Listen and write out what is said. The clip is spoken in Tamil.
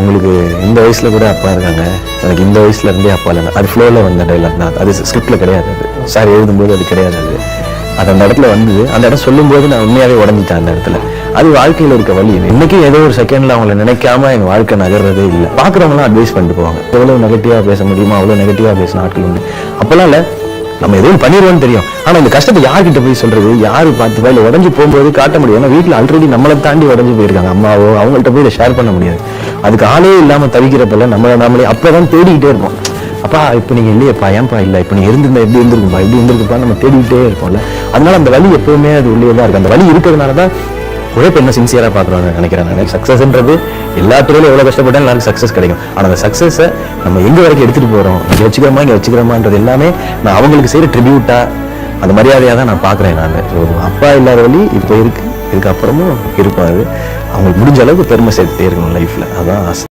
உங்களுக்கு இந்த வயசில் கூட அப்பா இருக்காங்க. எனக்கு இந்த வயசுல இருந்தே அப்பா இல்லைங்க அது ஃப்ளோவில் வந்த டைலாக் தான். அது ஸ்கிரிப்டில் கிடையாது அது. சார் எழுதும்போது அது கிடையாது அது. அது அந்த இடத்துல வந்து அந்த இடம் சொல்லும்போது நான் உண்மையாவே உடஞ்சிட்டேன் அந்த இடத்துல. அது வாழ்க்கையில் இருக்க வழி இன்னைக்கு ஏதோ ஒரு செகண்ட்ல அவங்கள நினைக்காம என் வாழ்க்கை நகர்றதே இல்லை. பாக்குறவங்களாம் அட்வைஸ் பண்ணிட்டு போவாங்க. எவ்வளவு நெகட்டிவா பேச முடியுமா அவ்வளவு நெகட்டிவா பேசின ஆட்கள் உண்டு. அப்பெல்லாம் இல்லை. நம்ம எதுவும் பண்ணிடுவோம்னு தெரியும். ஆனா இந்த கஷ்டத்தை யார்கிட்ட போய் சொல்றது? யாரு பார்த்துப்பா இல்லை உடஞ்சு போகும்போது காட்ட முடியும். ஏன்னா வீட்டுல ஆல்ரெடி நம்மளை தாண்டி உடஞ்சு போயிருக்காங்க. அம்மாவோ அவங்கள்ட்ட போய் இதை ஷேர் பண்ண முடியாது. அதுக்கு ஆளே இல்லாம தவிக்கிறப்பல நம்மள நாமளே அப்பதான் தேடிக்கிட்டே இருப்போம். அப்பா இப்போ நீங்க இல்லையப்பா ஏன்ப்பா இல்லை? இப்போ நீங்க இருந்திருந்தா எப்படி இருந்திருக்கும்பா எப்படி இருந்திருக்குப்பா நம்ம தேடிக்கிட்டே இருப்போம்ல. அதனால அந்த வலி எப்பவுமே அது உள்ளே தான் இருக்கு. அந்த வலி இருக்கிறதுனால தான் உழைப்பு என்ன சின்சியராக பார்க்குறாங்க நினைக்கிறேன் நான். சக்ஸஸ்ன்றது எல்லா துறையிலும் எவ்வளோ கஷ்டப்பட்டாலும் எல்லாருக்கும் சக்ஸஸ் கிடைக்கும். ஆனால் அந்த சக்ஸஸை நம்ம எங்கே வரைக்கும் எடுத்துகிட்டு போகிறோம் இங்கே வச்சுக்கிறோமா இங்கே வச்சுக்கிறோமான்றது எல்லாமே நான் அவங்களுக்கு செய்கிற ட்ரிபியூட்டாக அந்த மரியாதையாக தான் நான் பார்க்குறேன் நான். அப்பா இல்லாத வழி இப்போ இருக்குது இதுக்கப்புறமும் இருப்பார். அது அவங்களுக்கு முடிஞ்ச அளவுக்கு பெருமை சேர்த்துட்டே இருக்கணும் லைஃப்பில் அதான் ஆசை.